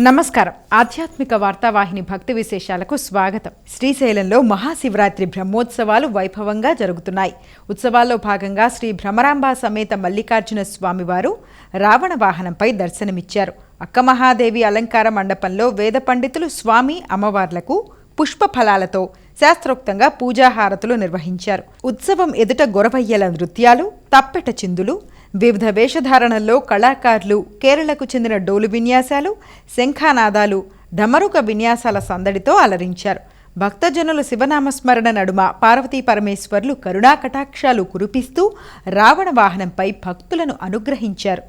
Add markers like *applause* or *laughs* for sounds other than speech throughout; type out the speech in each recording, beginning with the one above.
నమస్కారం. ఆధ్యాత్మిక వార్తావాహిని భక్తి విశేషాలకు స్వాగతం. శ్రీశైలంలో మహాశివరాత్రి బ్రహ్మోత్సవాలు వైభవంగా జరుగుతున్నాయి. ఉత్సవాల్లో భాగంగా శ్రీ భ్రమరాంబ సమేత మల్లికార్జున స్వామివారు రావణ వాహనంపై దర్శనమిచ్చారు. అక్క మహాదేవి అలంకార మండపంలో వేద పండితులు స్వామి అమ్మవార్లకు పుష్ప ఫలాలతో శాస్త్రోక్తంగా పూజాహారతులు నిర్వహించారు. ఉత్సవం ఎదుట గొరవయ్యల నృత్యాలు తప్పెట చిందులు వివిధ వేషధారణల్లో కళాకారులు కేరళకు చెందిన డోలు విన్యాసాలు శంఖానాదాలు ఢమరుక విన్యాసాల సందడితో అలరించారు. భక్తజనులు శివనామస్మరణ నడుమ పార్వతీ పరమేశ్వర్లు కరుణా కటాక్షాలు కురిపిస్తూ రావణ వాహనంపై భక్తులను అనుగ్రహించారు.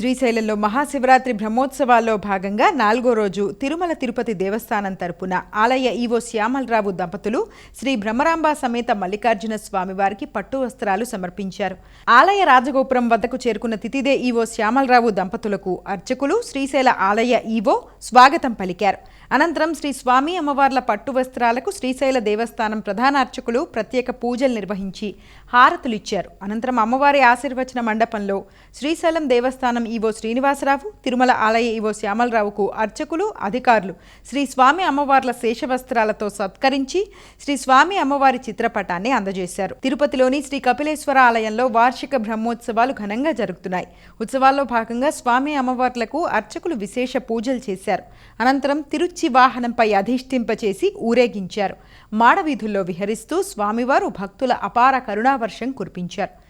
శ్రీశైలంలో మహాశివరాత్రి బ్రహ్మోత్సవాల్లో భాగంగా నాలుగో రోజు తిరుమల తిరుపతి దేవస్థానం తరపున ఆలయ ఈవో శ్యామలరావు దంపతులు శ్రీ భ్రమరాంబ సమేత మల్లికార్జున స్వామివారికి పట్టు వస్త్రాలు సమర్పించారు. ఆలయ రాజగోపురం వద్దకు చేరుకున్న తితిదే ఈవో శ్యామలరావు దంపతులకు అర్చకులు శ్రీశైల ఆలయ ఈవో స్వాగతం పలికారు. అనంతరం శ్రీ స్వామి అమ్మవార్ల పట్టు వస్త్రాలకు శ్రీశైల దేవస్థానం ప్రధాన అర్చకులు ప్రత్యేక పూజలు నిర్వహించి హారతులిచ్చారు. అనంతరం అమ్మవారి ఆశీర్వచన మండపంలో శ్రీశైలం దేవస్థానం ఈవో శ్రీనివాసరావు తిరుమల ఆలయ ఈవో శ్యామలరావుకు అర్చకులు అధికారులు శ్రీ స్వామి అమ్మవార్ల శేషవస్త్రాలతో సత్కరించి శ్రీ స్వామి అమ్మవారి చిత్రపటాన్ని అందజేశారు. తిరుపతిలోని శ్రీ కపిలేశ్వర ఆలయంలో వార్షిక బ్రహ్మోత్సవాలు ఘనంగా జరుగుతున్నాయి. ఉత్సవాల్లో భాగంగా స్వామి అమ్మవార్లకు అర్చకులు విశేష పూజలు చేశారు. అనంతరం తిరుచి వాహనంపై అధిష్ఠింపచేసి ఊరేగించారు. మాడవీధుల్లో విహరిస్తూ స్వామివారు భక్తుల అపార కరుణావర్షం కురిపించారు.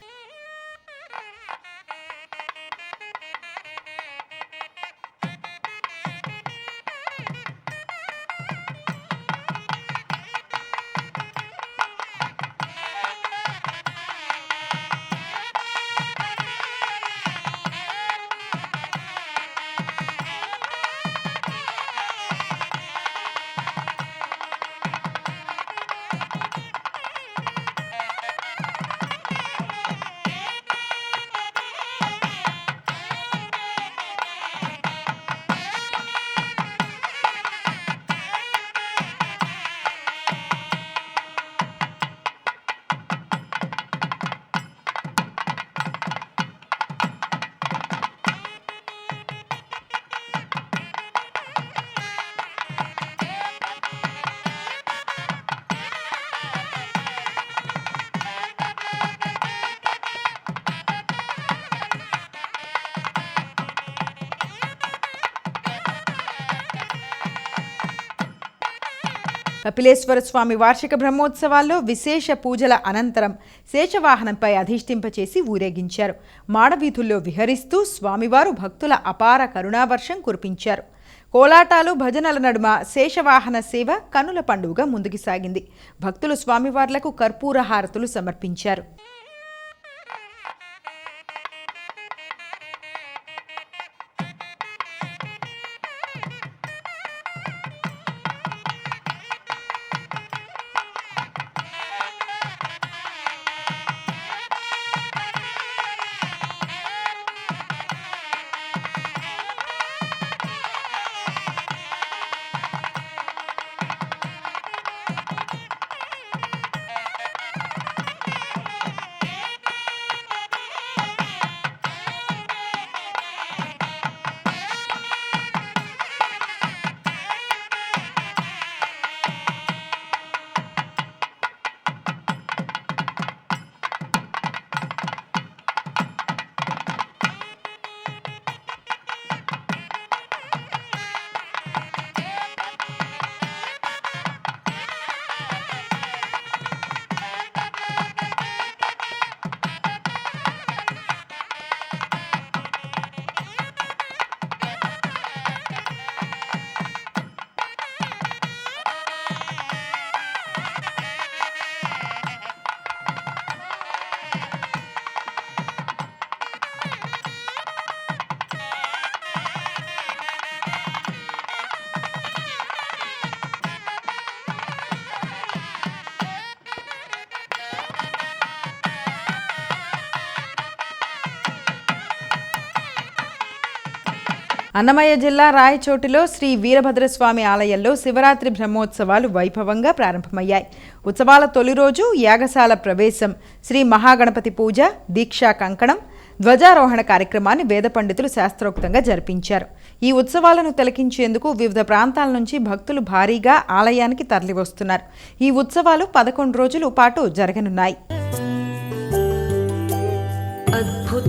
కపిలేశ్వర స్వామి వార్షిక బ్రహ్మోత్సవాల్లో విశేష పూజల అనంతరం శేషవాహనంపై అధిష్ఠింపచేసి ఊరేగించారు. మాడవీధుల్లో విహరిస్తూ స్వామివారు భక్తుల అపార కరుణావర్షం కురిపించారు. కోలాటాలు భజనల నడుమ శేషవాహన సేవ కనుల పండుగ ముందుకు సాగింది. భక్తులు స్వామివార్లకు కర్పూర హారతులు సమర్పించారు. అన్నమయ్య జిల్లా రాయచోటిలో శ్రీ వీరభద్రస్వామి ఆలయంలో శివరాత్రి బ్రహ్మోత్సవాలు వైభవంగా ప్రారంభమయ్యాయి. ఉత్సవాల తొలి రోజు యాగశాల ప్రవేశం శ్రీ మహాగణపతి పూజ దీక్షా కంకణం ధ్వజారోహణ కార్యక్రమాన్ని వేద పండితులు శాస్త్రోక్తంగా జరిపించారు. ఈ ఉత్సవాలను తిలకించేందుకు వివిధ ప్రాంతాల నుంచి భక్తులు భారీగా ఆలయానికి తరలివస్తున్నారు. ఈ ఉత్సవాలు పదకొండు రోజుల పాటు జరగనున్నాయి.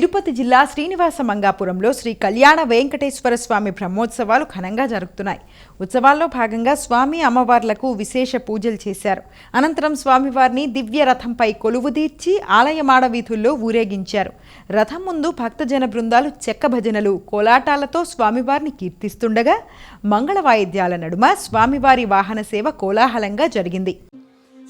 తిరుపతి జిల్లా శ్రీనివాస మంగాపురంలో శ్రీ కళ్యాణ వెంకటేశ్వర స్వామి బ్రహ్మోత్సవాలు ఘనంగా జరుగుతున్నాయి. ఉత్సవాల్లో భాగంగా స్వామి అమ్మవార్లకు విశేష పూజలు చేశారు. అనంతరం స్వామివారిని దివ్య రథంపై కొలువుదీర్చి ఆలయమాడ వీధుల్లో ఊరేగించారు. రథం ముందు భక్తజన బృందాలు చెక్క భజనలు కోలాటాలతో స్వామివారిని కీర్తిస్తుండగా మంగళ వాయిద్యాల నడుమ స్వామివారి వాహన సేవ కోలాహలంగా జరిగింది.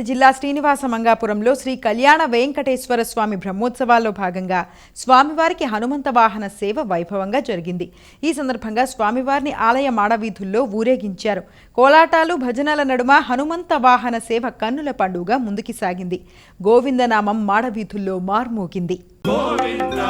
తిరుపతి జిల్లా శ్రీనివాస మంగాపురంలో శ్రీ కళ్యాణ వెంకటేశ్వర స్వామి బ్రహ్మోత్సవాల్లో భాగంగా స్వామివారికి హనుమంత వాహన సేవ వైభవంగా జరిగింది. ఈ సందర్భంగా స్వామివారిని ఆలయ మాడవీధుల్లో ఊరేగించారు. కోలాటాలు భజనల నడుమ హనుమంత వాహన సేవ కన్నుల పండుగ ముందుకి సాగింది. గోవిందనామం మాడవీధుల్లో మార్మోగింది. గోవింద.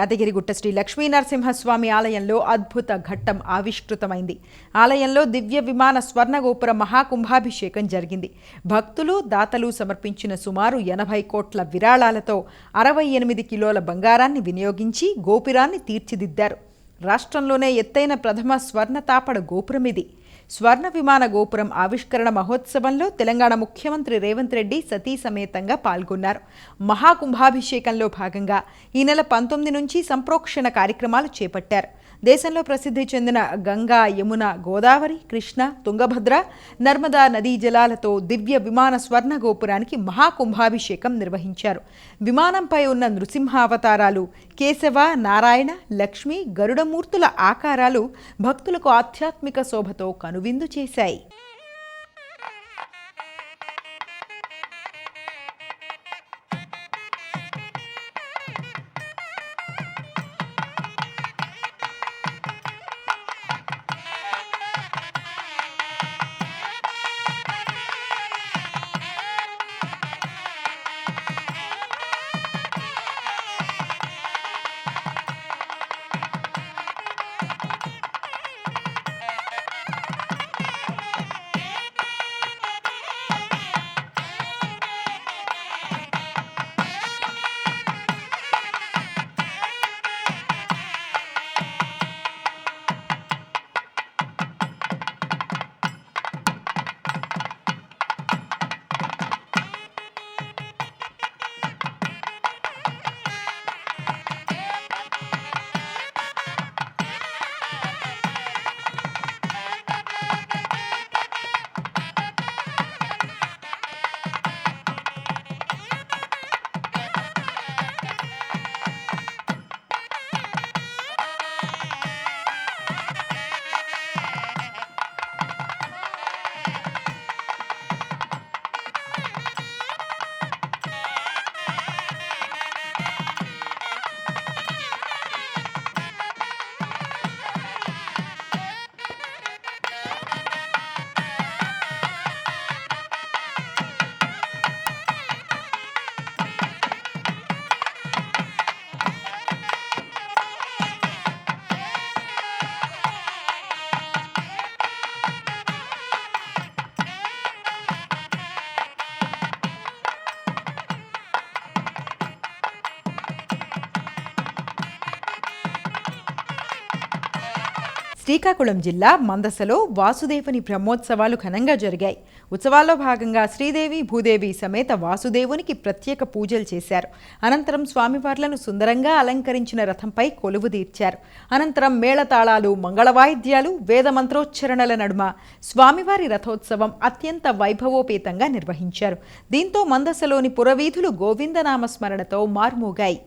యాదగిరిగుట్ట శ్రీ లక్ష్మీ నరసింహస్వామి ఆలయంలో అద్భుత ఘట్టం ఆవిష్కృతమైంది. ఆలయంలో దివ్య విమాన స్వర్ణగోపుర మహాకుంభాభిషేకం జరిగింది. భక్తులు దాతలు సమర్పించిన సుమారు ఎనభై కోట్ల విరాళాలతో అరవై ఎనిమిది కిలోల బంగారాన్ని వినియోగించి గోపురాన్ని తీర్చిదిద్దారు. రాష్ట్రంలోనే ఎత్తైన ప్రథమ స్వర్ణ తాపడ గోపురం ఇది స్వర్ణ విమాన గోపురం ఆవిష్కరణ మహోత్సవంలో తెలంగాణ ముఖ్యమంత్రి రేవంత్ రెడ్డి సతీ సమేతంగా పాల్గొన్నారు. మహాకుంభాభిషేకంలో భాగంగా ఈ నెల పంతొమ్మిది నుంచి సంప్రోక్షణ కార్యక్రమాలు చేపట్టారు. దేశంలో ప్రసిద్ధి చెందిన గంగా యమున గోదావరి కృష్ణ తుంగభద్ర నర్మదా నదీ జలాలతో దివ్య విమాన స్వర్ణ గోపురానికి మహాకుంభాభిషేకం నిర్వహించారు. విమానంపై ఉన్న నృసింహావతారాలు కేశవ నారాయణ లక్ష్మి గరుడమూర్తుల ఆకారాలు భక్తులకు ఆధ్యాత్మిక శోభతో కనువిందు చేశాయి. శ్రీకాకుళం జిల్లా మందసలో వాసుదేవుని బ్రహ్మోత్సవాలు ఘనంగా జరిగాయి. ఉత్సవాల్లో భాగంగా శ్రీదేవి భూదేవి సమేత వాసుదేవునికి ప్రత్యేక పూజలు చేశారు. అనంతరం స్వామివార్లను సుందరంగా అలంకరించిన రథంపై కొలువు తీర్చారు. అనంతరం మేళతాళాలు మంగళవాయిద్యాలు వేద మంత్రోచ్చరణల నడుమ స్వామివారి రథోత్సవం అత్యంత వైభవోపేతంగా నిర్వహించారు. దీంతో మందసలోని పురవీధులు గోవిందనామస్మరణతో మార్మోగాయి.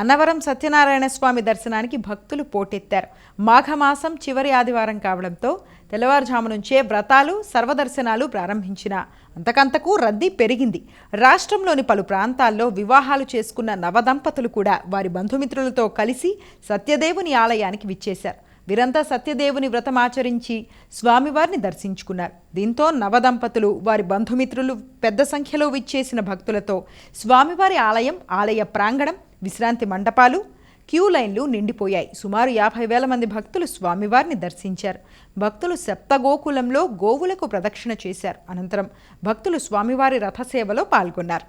అన్నవరం సత్యనారాయణ స్వామి దర్శనానికి భక్తులు పోటెత్తారు. మాఘమాసం చివరి ఆదివారం కావడంతో తెల్లవారుజాము నుంచే వ్రతాలు సర్వదర్శనాలు ప్రారంభించిన అంతకంతకు రద్దీ పెరిగింది. రాష్ట్రంలోని పలు ప్రాంతాల్లో వివాహాలు చేసుకున్న నవదంపతులు కూడా వారి బంధుమిత్రులతో కలిసి సత్యదేవుని ఆలయానికి విచ్చేశారు. వీరంతా సత్యదేవుని వ్రతమాచరించి స్వామివారిని దర్శించుకున్నారు. దీంతో నవదంపతులు వారి బంధుమిత్రులు పెద్ద సంఖ్యలో విచ్చేసిన భక్తులతో స్వామివారి ఆలయం ఆలయ ప్రాంగణం విశ్రాంతి మండపాలు క్యూ లైన్లు నిండిపోయాయి. సుమారు యాభై వేల మంది భక్తులు స్వామివారిని దర్శించారు. భక్తులు సప్తగోకులంలో గోవులకు ప్రదక్షిణ చేశారు. అనంతరం భక్తులు స్వామివారి రథసేవలో పాల్గొన్నారు.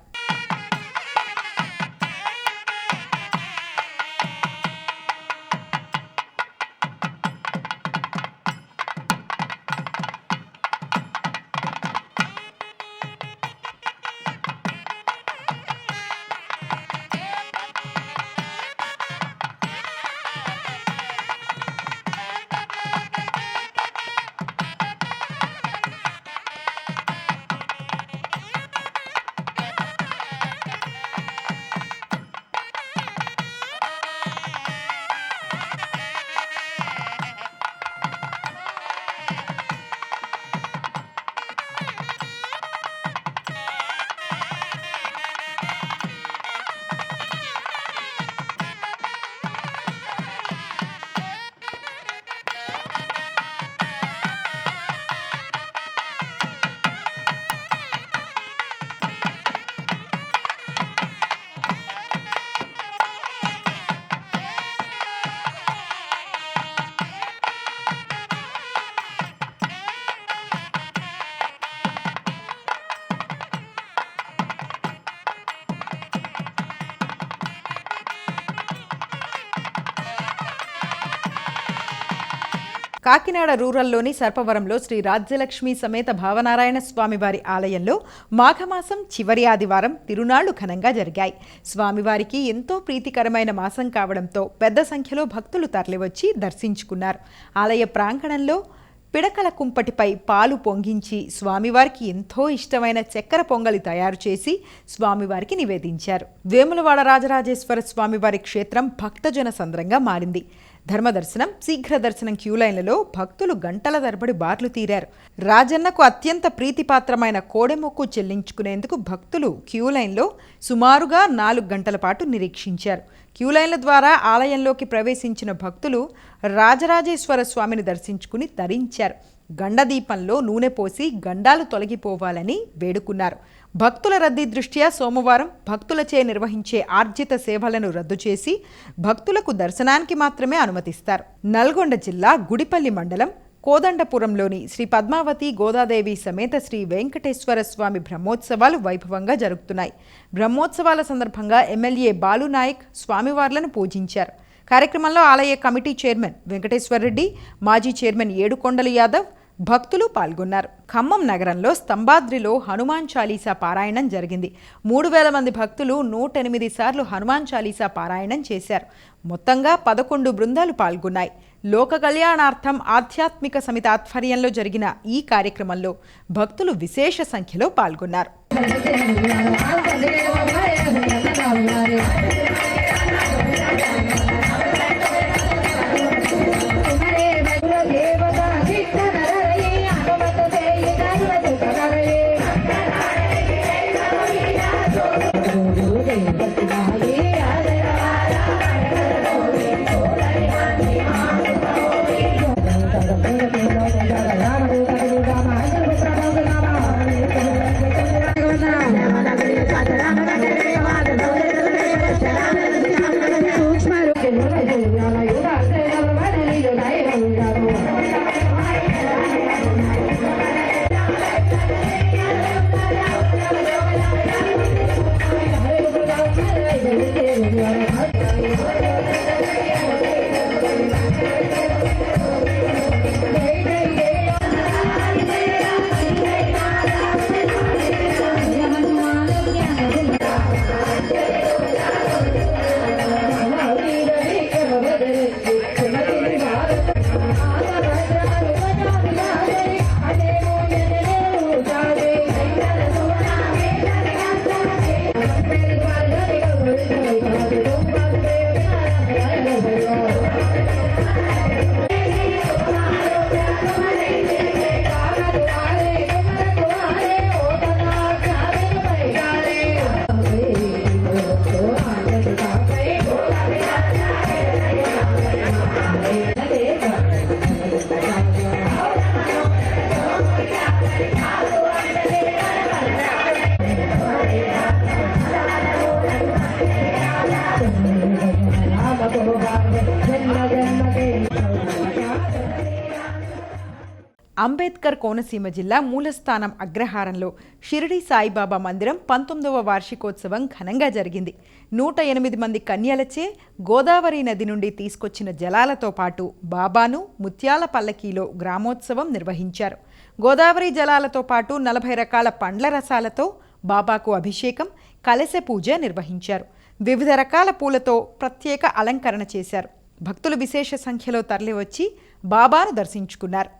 కాకినాడ రూరల్లోని సర్పవరంలో శ్రీ రాజ్యలక్ష్మి సమేత భావనారాయణ స్వామివారి ఆలయంలో మాఘమాసం చివరి ఆదివారం తిరునాళ్ళు ఘనంగా జరిగాయి. స్వామివారికి ఎంతో ప్రీతికరమైన మాసం కావడంతో పెద్ద సంఖ్యలో భక్తులు తరలివచ్చి దర్శించుకున్నారు. ఆలయ ప్రాంగణంలో పిడకల కుంపటిపై పాలు పొంగించి స్వామివారికి ఎంతో ఇష్టమైన చక్కెర పొంగలి తయారు చేసి స్వామివారికి నివేదించారు. వేములవాడ రాజరాజేశ్వర స్వామివారి క్షేత్రం భక్తజన సంద్రంగా మారింది. ధర్మదర్శనం శీఘ్ర దర్శనం క్యూ లైన్లలో భక్తులు గంటల తరబడి బార్లు తీరారు. రాజన్నకు అత్యంత ప్రీతిపాత్రమైన కోడెమొక్కు చెల్లించుకునేందుకు భక్తులు క్యూ లైన్లో సుమారుగా నాలుగు గంటల పాటు నిరీక్షించారు. క్యూ లైన్ల ద్వారా ఆలయంలోకి ప్రవేశించిన భక్తులు రాజరాజేశ్వర స్వామిని దర్శించుకుని తరించారు. గండదీపంలో నూనె పోసి గండాలు తొలగిపోవాలని వేడుకున్నారు. భక్తుల రద్దీ దృష్ట్యా సోమవారం భక్తులచే నిర్వహించే ఆర్జిత సేవలను రద్దు చేసి భక్తులకు దర్శనానికి మాత్రమే అనుమతిస్తారు. నల్గొండ జిల్లా గుడిపల్లి మండలం కోదండపురంలోని శ్రీ పద్మావతి గోదాదేవి సమేత శ్రీ వెంకటేశ్వర స్వామి బ్రహ్మోత్సవాలు వైభవంగా జరుగుతున్నాయి. బ్రహ్మోత్సవాల సందర్భంగా ఎమ్మెల్యే బాలునాయక్ స్వామివార్లను పూజించారు. కార్యక్రమంలో ఆలయ కమిటీ చైర్మన్ వెంకటేశ్వరరెడ్డి మాజీ చైర్మన్ ఏడుకొండలు యాదవ్ భక్తులు పాల్గొన్నారు. ఖమ్మం నగరంలో స్తంభాద్రిలో హనుమాన్ చాలీసా పారాయణం జరిగింది. మూడు వేల మంది భక్తులు నూట ఎనిమిది సార్లు హనుమాన్ చాలీసా పారాయణం చేశారు. మొత్తంగా పదకొండు బృందాలు పాల్గొన్నాయి. లోక కళ్యాణార్థం ఆధ్యాత్మిక సమితి ఆధ్వర్యంలో జరిగిన ఈ కార్యక్రమంలో భక్తులు విశేష సంఖ్యలో పాల్గొన్నారు. *laughs* అంబేద్కర్ కోనసీమ జిల్లా మూలస్థానం అగ్రహారంలో షిరిడి సాయిబాబా మందిరం పంతొమ్మిదవ వార్షికోత్సవం ఘనంగా జరిగింది. నూట ఎనిమిది మంది కన్యలచే గోదావరి నది నుండి తీసుకొచ్చిన జలాలతో పాటు బాబాను ముత్యాల పల్లకీలో గ్రామోత్సవం నిర్వహించారు. గోదావరి జలాలతో పాటు నలభై రకాల పండ్ల రసాలతో బాబాకు అభిషేకం కలశ పూజ నిర్వహించారు. వివిధ రకాల పూలతో ప్రత్యేక అలంకరణ చేశారు. భక్తులు విశేష సంఖ్యలో తరలివచ్చి బాబాను దర్శించుకున్నారు.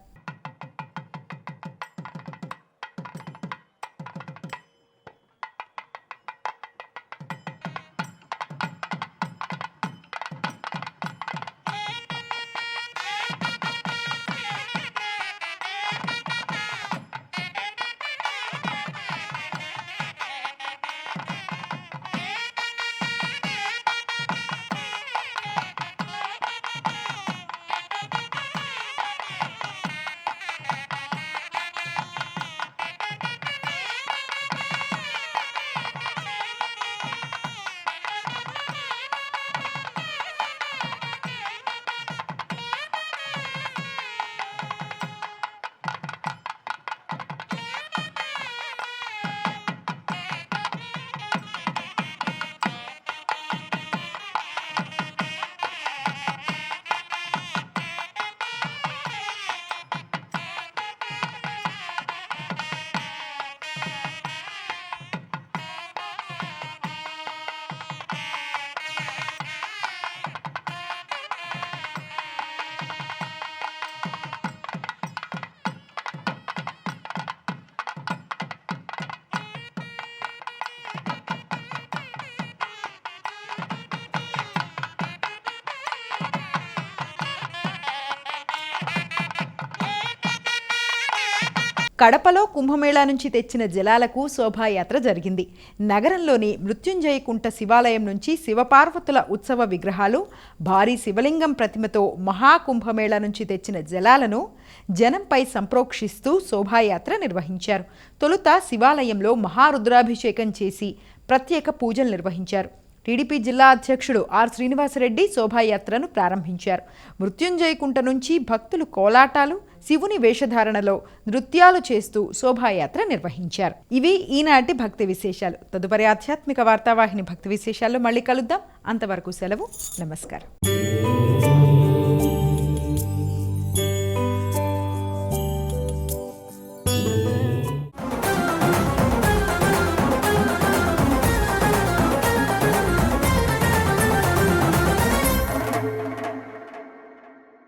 కడపలో కుంభమేళా నుంచి తెచ్చిన జలాలకు శోభాయాత్ర జరిగింది. నగరంలోని మృత్యుంజయకుంట శివాలయం నుంచి శివపార్వతుల ఉత్సవ విగ్రహాలు భారీ శివలింగం ప్రతిమతో మహాకుంభమేళా నుంచి తెచ్చిన జలాలను జనంపై సంప్రోక్షిస్తూ శోభాయాత్ర నిర్వహించారు. తొలుత శివాలయంలో మహారుద్రాభిషేకం చేసి ప్రత్యేక పూజలు నిర్వహించారు. టీడీపీ జిల్లా అధ్యక్షుడు ఆర్ శ్రీనివాసరెడ్డి శోభాయాత్రను ప్రారంభించారు. మృత్యుంజయకుంట నుంచి భక్తులు కోలాటాలు శివుని వేషధారణలో నృత్యాలు చేస్తూ శోభాయాత్ర నిర్వహించారు. ఇవి ఈనాటి భక్తి విశేషాలు. తదుపరి ఆధ్యాత్మిక వార్తావాహిని భక్తి విశేషాల్లో మళ్ళీ కలుద్దాం. అంతవరకు సెలవు. నమస్కారం.